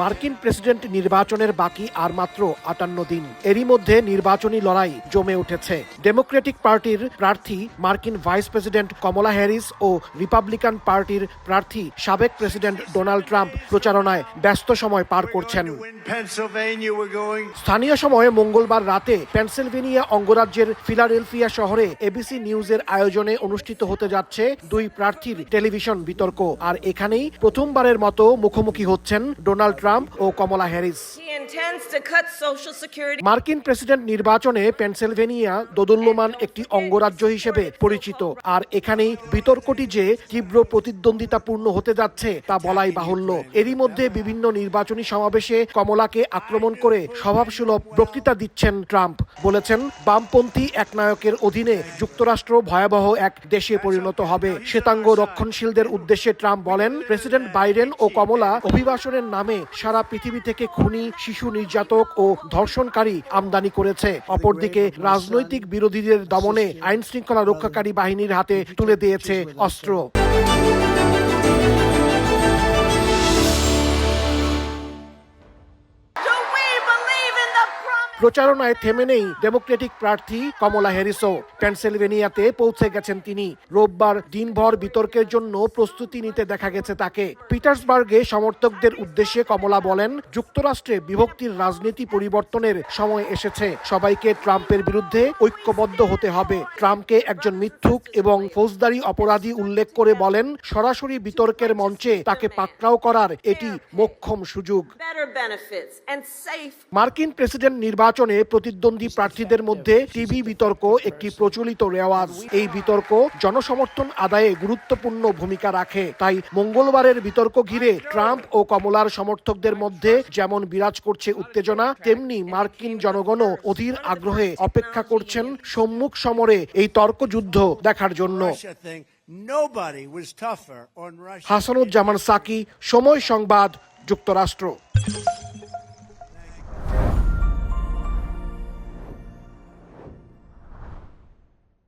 মার্কিন প্রেসিডেন্ট নির্বাচনের বাকি আর মাত্র আটান্ন দিন। এরই মধ্যে নির্বাচনী লড়াই জমে উঠেছে। ডেমোক্রেটিক পার্টির প্রার্থী মার্কিন ভাইস প্রেসিডেন্ট কমলা হ্যারিস ও রিপাবলিকান পার্টির প্রার্থী সাবেক প্রেসিডেন্ট ডোনাল্ড ট্রাম্প প্রচারণায় ব্যস্ত সময় পার করছেন। স্থানীয় সময়ে মঙ্গলবার রাতে পেনসিলভেনিয়া অঙ্গরাজ্যের ফিলাডেলফিয়া শহরে এবিসি নিউজের আয়োজনে অনুষ্ঠিত হতে যাচ্ছে দুই প্রার্থীর টেলিভিশন বিতর্ক। আর এখানেই প্রথমবারের মতো মুখোমুখি হচ্ছেন ডোনাল্ড ট্রাম্প ও কমলা হ্যারিস। মার্কিন প্রেসিডেন্ট নির্বাচনে পেনসিলভেনিয়া দোদুল্যমান একটি অঙ্গরাজ্য হিসেবে পরিচিত। আর এখানেই বিতর্কটি যে তীব্র প্রতিদ্বন্দ্বিতাপূর্ণ হতে যাচ্ছে তা বলাই বাহুল্য। এরই মধ্যে বিভিন্ন নির্বাচনী সমাবেশে কমলাকে আক্রমণ করে স্বভাবসুলভ বক্তৃতা দিচ্ছেন ট্রাম্প। বলেছেন, বামপন্থী একনায়কের অধীনে যুক্তরাষ্ট্র ভয়াবহ এক দেশে পরিণত হবে। শ্বেতাঙ্গ রক্ষণশীলদের উদ্দেশ্যে ট্রাম্প বলেন, প্রেসিডেন্ট বাইডেন ও কমলা অভিবাসনের নামে সারা পৃথিবী থেকে খুনি, শিশু নির্যাতক ও ধর্ষণকারী আমদানি করেছে। অপরদিকে রাজনৈতিক বিরোধীদের দমনে আইন শৃঙ্খলা রক্ষাকারী বাহিনীর হাতে তুলে দিয়েছে অস্ত্র। প্রচারণায় থেমে নেই ডেমোক্রেটিক প্রার্থী কমলা হ্যারিসও। পেনসিলভেনিয়াতে পৌঁছে গেছেন তিনি। রোববার দিনভর বিতর্কের জন্য প্রস্তুতি নিতে দেখা গেছে তাকে। পিটার্সবার্গে সমর্থকদের উদ্দেশ্যে কমলা বলেন যুক্তরাষ্ট্রে বিভক্তির রাজনীতি পরিবর্তনের সময় এসেছে। সবাইকে ট্রাম্পের বিরুদ্ধে ঐক্যবদ্ধ হতে হবে। ট্রাম্পকে একজন মিথ্যুক এবং ফৌজদারি অপরাধী উল্লেখ করে বলেন সরাসরি বিতর্কের মঞ্চে তাকে পাকড়াও করার এটি মোক্ষম সুযোগ. মার্কিন প্রেসিডেন্ট নির্বাচনে প্রতিদ্বন্দ্বী প্রার্থীদের মধ্যে টিভি বিতর্ক একটি প্রচলিত রেওয়াজ। এই বিতর্ক জনসমর্থন আদায়ে গুরুত্বপূর্ণ ভূমিকা রাখে। তাই মঙ্গলবারের বিতর্ক ঘিরে ট্রাম্প ও কমলার সমর্থকদের মধ্যে যেমন বিরাজ করছে উত্তেজনা তেমনি মার্কিন জনগণও অধীর আগ্রহে অপেক্ষা করছেন সম্মুখ সমরে এই তর্কযুদ্ধ দেখার জন্য. হাসানুজ্জামান সাকি সময় সংবাদ যুক্তরাষ্ট্র।